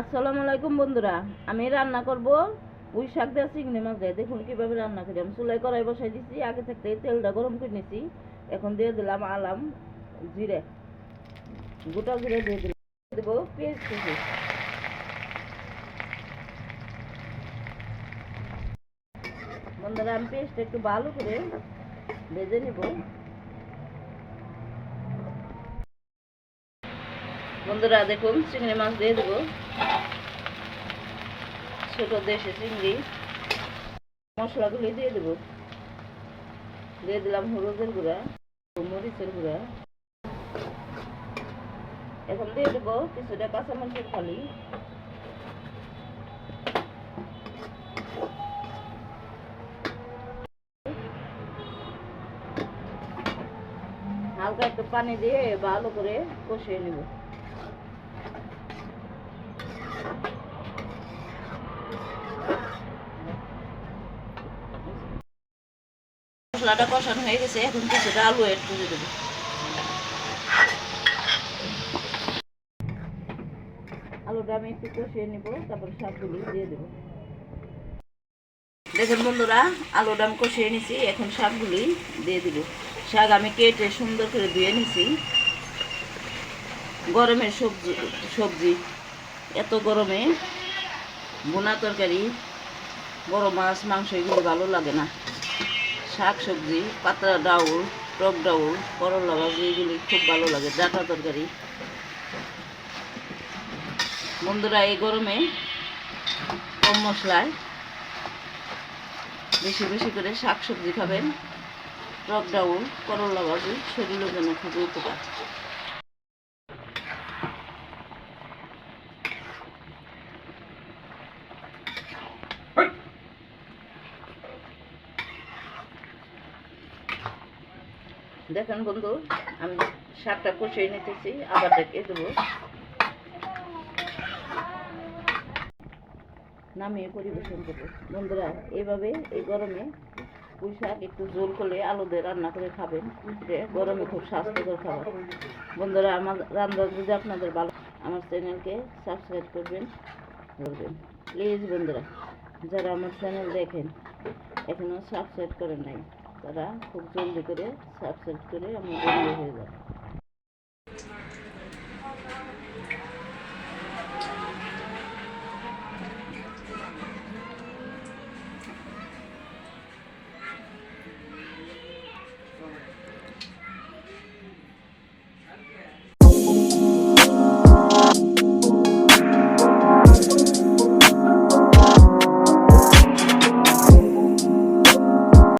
আসসালামু আলাইকুম বন্ধুরা, আমি রান্না করব পুঁই শাক দিয়ে চিংড়ি মাছ দিয়ে। দেখুন কীভাবে রান্না করি। আমি চুলাই কড়াই বসাই দিচ্ছি আগে থাকতে তেলটা গরম করে নিয়েছি এখন দিয়ে দিলাম আলাম জিরে। গোটা জিরে দিয়ে দিলাম। দেবো পেঁয়াজ কুচি। বন্ধুরা, আমি পেস্টটা একটু ভালো করে ভেজে নেব। বন্ধুরা দেখুন, চিংড়ি মাছ দিয়ে দেবো। ছোট দেশে চিংড়ি। মশলাগুলি দিয়ে দেবো। দিয়ে দিলাম হলুদের গুঁড়া, মরিচের গুঁড়া। এখন দিয়ে দেবো কিছুটা কাঁচামরিচের ফালি। হালকা একটু পানি দিয়ে ভালো করে কষিয়ে নেব। মশলাটা কষানো আলু এড কষিয়ে দেখুন বন্ধুরা, আলুটা আমি কষিয়ে নিছি, এখন শাকগুলি দিয়ে দিব। শাক আমি কেটে সুন্দর করে ধুয়ে নিছি। গরমের সবজি সবজি। এত গরমে বোনা তরকারি, বড় মাছ, মাংস এগুলো ভালো লাগে না। শাক সবজি, পাতলা ডাউল, টক ডাউল, করলা ভাজি এগুলি খুব ভালো লাগে, ডাটা তরকারি। বন্ধুরা, এই গরমে কম মশলায় বেশি বেশি করে শাক সবজি খাবেন। টক ডাউল, করলা ভাজি শরীরের জন্য খুবই উপকার। দেখেন বন্ধু, আমি শাকটা কষিয়ে নিতেছি, আবার ডেকে দেবো। নামিয়ে পরিবেশন করব। বন্ধুরা, এইভাবে এই গরমে পুঁই শাক একটু জোল করলে আলু দিয়ে রান্না করে খাবেন। গরমে খুব স্বাস্থ্যকর খাবার। বন্ধুরা, আমার রান্না যদি আপনাদের ভালো আমার চ্যানেলকে সাবস্ক্রাইব করবেন করবেন। প্লিজ বন্ধুরা, যারা আমার চ্যানেল দেখেন এখনও সাবস্ক্রাইব করেন নাই। তারা খুব জলদি করে সাবস্ক্রাইব করে আমি বন্ধ হয়ে যায়